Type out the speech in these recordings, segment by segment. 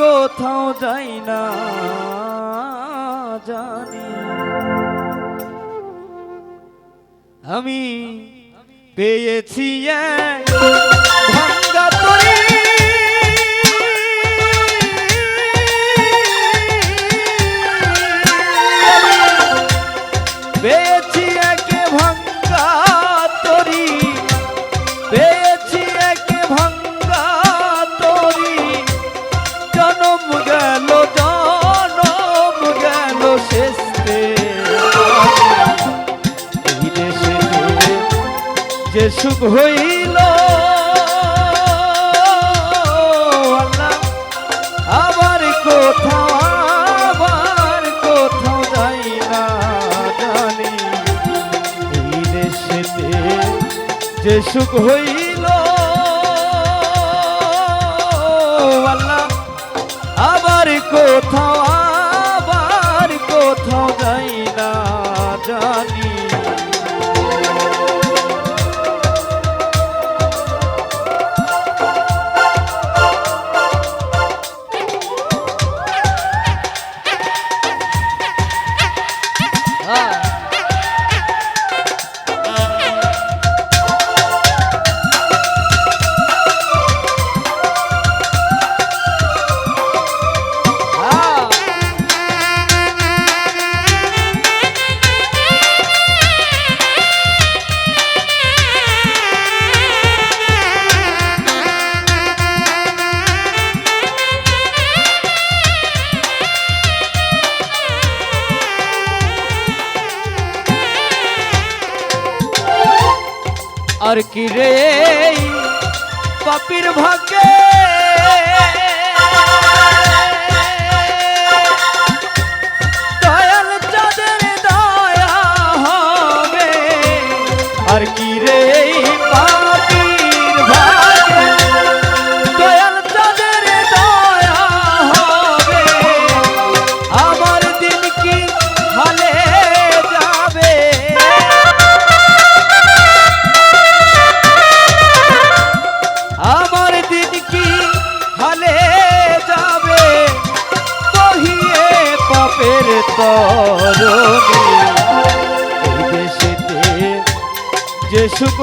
কোথাও যাই না জানি। আমি পেয়েছি এক সুখ হইল। আবার কোথাও আবার কোথাও যাই না জানি। এই দেশেতে যে সুখ হইল আর কি রে? পাপির ভাগ্যে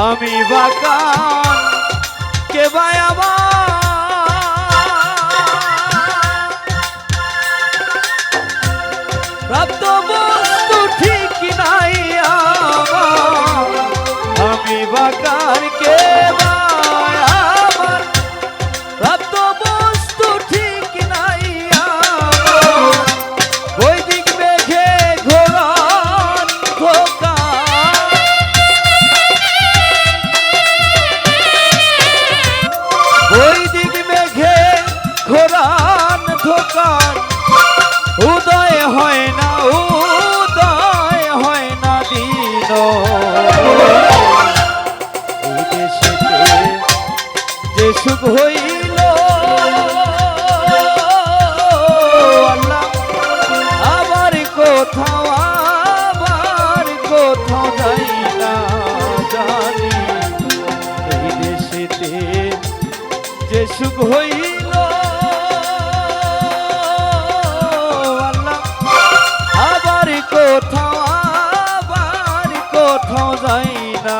আমি বাকান কে বায়াবা সুখ হইল। আবার কোথাও আবার কোথাও যাই না। জানি এই দেশেতে যে সুখ হইল আবার কোথাও আবার কোথাও যাই না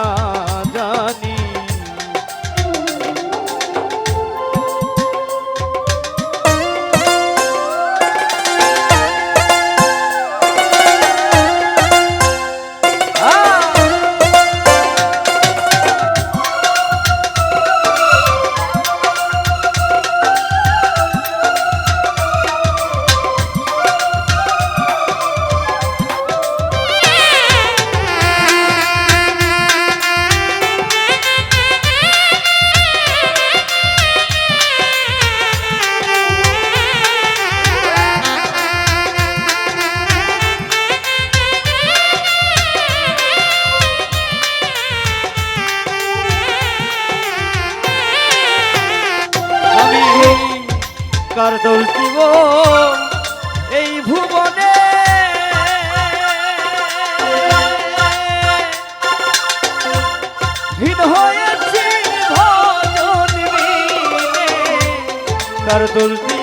আমার দোল দৌসিব এই ভুবনে। ভিন হয়েছি ভজন দোল দৌসিব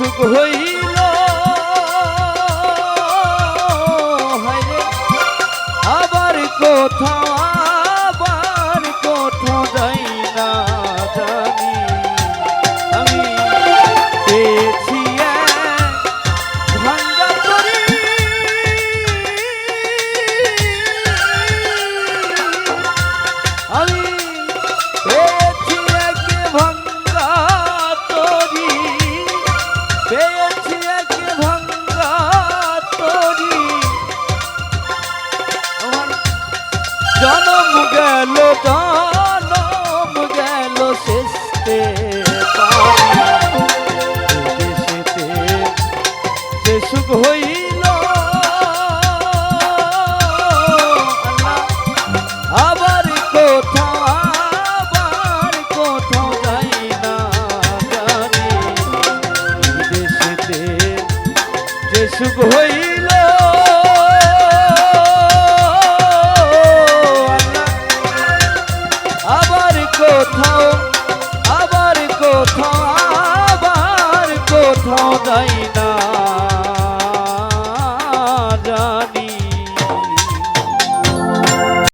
সুখ হই জনম গেল